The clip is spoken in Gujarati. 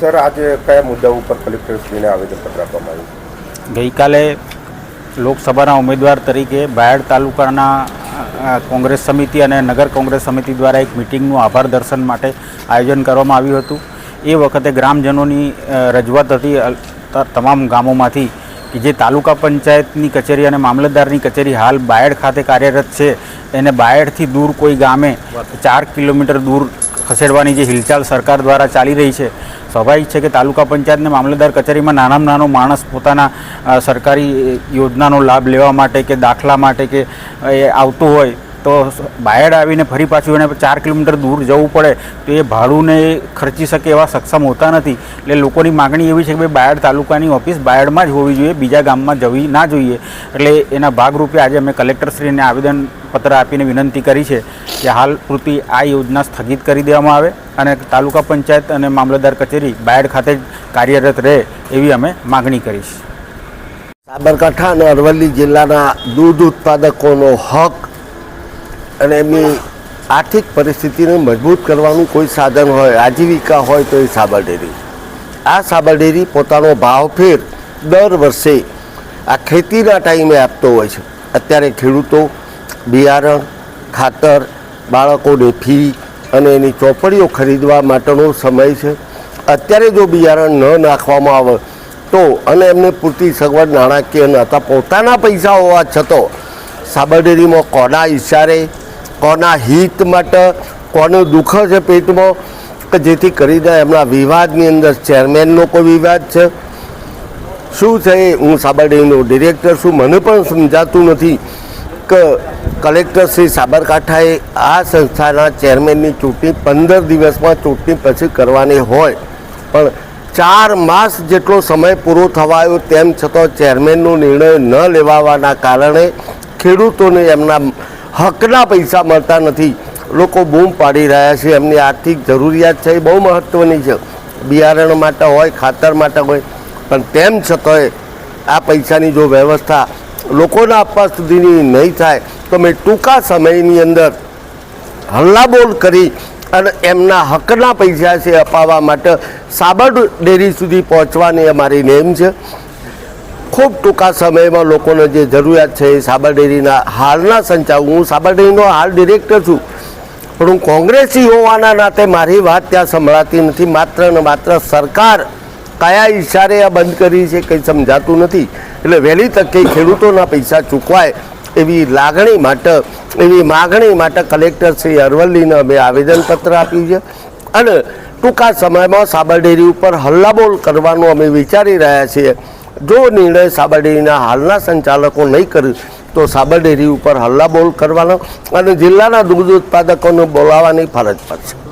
સર આજે કયા મુદ્દા ઉપર કલેક્ટરશ્રીને આવેદનપત્ર આપવામાં આવ્યું ગઈકાલે લોકસભાના ઉમેદવાર તરીકે બાયડ તાલુકાના કોંગ્રેસ સમિતિ અને નગર કોંગ્રેસ સમિતિ દ્વારા એક મિટિંગનું આભાર દર્શન માટે આયોજન કરવામાં આવ્યું હતું. એ વખતે ગ્રામજનોની રજૂઆત હતી તમામ ગામોમાંથી કે જે તાલુકા પંચાયતની કચેરી અને મામલતદારની કચેરી હાલ બાયડ ખાતે કાર્યરત છે. એને બાયડથી દૂર કોઈ ગામે ચાર કિલોમીટર દૂર ખસેડવાની જે હિલચાલ સરકાર દ્વારા ચાલી રહી છે, સ્વાભાવિક છે કે તાલુકા પંચાયતને મામલતદાર કચેરીમાં નાનામાં નાનો માણસ પોતાના સરકારી યોજનાનો લાભ લેવા માટે કે દાખલા માટે કે એ આવતું હોય તો બાયડ આવીને ફરી પાછું એને ચાર કિલોમીટર દૂર જવું પડે તો એ ભાડુંને ખર્ચી શકે એવા સક્ષમ હોતા નથી. એટલે લોકોની માગણી એવી છે કે ભાઈ બાયડ તાલુકાની ઓફિસ બાયડમાં જ હોવી જોઈએ, બીજા ગામમાં જવી ના જોઈએ. એટલે એના ભાગરૂપે આજે અમે કલેક્ટરશ્રીને આવેદનપત્ર આપીને વિનંતી કરી છે કે હાલ પૂરતી આ યોજના સ્થગિત કરી દેવામાં આવે અને તાલુકા પંચાયત અને મામલતદાર કચેરી બાયડ ખાતે જ કાર્યરત રહે એવી અમે માગણી કરીશ. સાબરકાંઠા અને અરવલ્લી જિલ્લાના દૂધ ઉત્પાદકોનો હક અને એમની આર્થિક પરિસ્થિતિને મજબૂત કરવાનું કોઈ સાધન હોય, આજીવિકા હોય તો એ સાબર ડેરી. આ સાબર ડેરી પોતાનો ભાવફેર દર વર્ષે આ ખેતીના ટાઈમે આપતો હોય છે. અત્યારે ખેડૂતો બિયારણ, ખાતર, બાળકોની ફી અને એની ચોપડીઓ ખરીદવા માટેનો સમય છે. અત્યારે જો બિયારણ ન નાખવામાં આવે તો અને એમને પૂરતી સગવડ નાણાકીય ન હતા, પોતાના પૈસા હોવા છતાં સાબરડેરીમાં કોના ઈશારે, કોના હિત માટે, કોનું દુઃખ છે પેટમાં, કે જેથી કરીને એમના વિવાદની અંદર ચેરમેનનો કોઈ વિવાદ છે? શું છે હું સાબરડેરીનો ડિરેક્ટર છું. મને પણ સમજાતું નથી. કે કલેક્ટર શ્રી સાબરકાંઠાએ આ સંસ્થાના ચેરમેનની ચૂંટણી પંદર દિવસમાં ચૂંટણી પછી કરવાની હોય. પણ ચાર માસ જેટલો સમય પૂરો થવાયો તેમ છતાં ચેરમેનનો નિર્ણય ન લેવાવાના કારણે ખેડૂતોને એમના હકના પૈસા મળતા નથી. લોકો બૂમ પાડી રહ્યા છે. એમની આર્થિક જરૂરિયાત છે એ બહુ મહત્ત્વની છે. બિયારણ માટે હોય, ખાતર માટે હોય, પણ તેમ છતાંય આ પૈસાની જો વ્યવસ્થા લોકોને આપવા સુધીની નહીં થાય તો મેં ટૂંકા સમયની અંદર હલ્લાબોલ કરી અને એમના હકના પૈસા છે અપાવવા માટે સાબર ડેરી સુધી પહોંચવાની અમારી નેમ છે. ખૂબ ટૂંકા સમયમાં લોકોને જે જરૂરિયાત છે એ સાબર ડેરીના હાલના સંચાલક, હું સાબર ડેરીનો હાલ ડિરેક્ટર છું. પણ હું કોંગ્રેસી હોવાના નાતે મારી વાત ત્યાં સંભળાતી નથી. માત્ર ને માત્ર સરકાર કયા ઈશારે આ બંધ કરી છે કંઈ સમજાતું નથી. એટલે વહેલી તકે ખેડૂતોના પૈસા ચૂકવાય એવી લાગણી માટે, એવી માગણી માટે કલેક્ટર શ્રી અરવલ્લીને અમે આવેદનપત્ર આપ્યું છે. અને ટૂંકા સમયમાં સાબર ડેરી ઉપર હલ્લાબોલ કરવાનું અમે વિચારી રહ્યા છીએ. જો નિર્ણય સાબરડેરીના હાલના સંચાલકો નહીં કરે, તો સાબર ડેરી ઉપર હલ્લાબોલ કરવાનો અને જિલ્લાના દૂધ ઉત્પાદકોને બોલાવવાની ફરજ પડશે.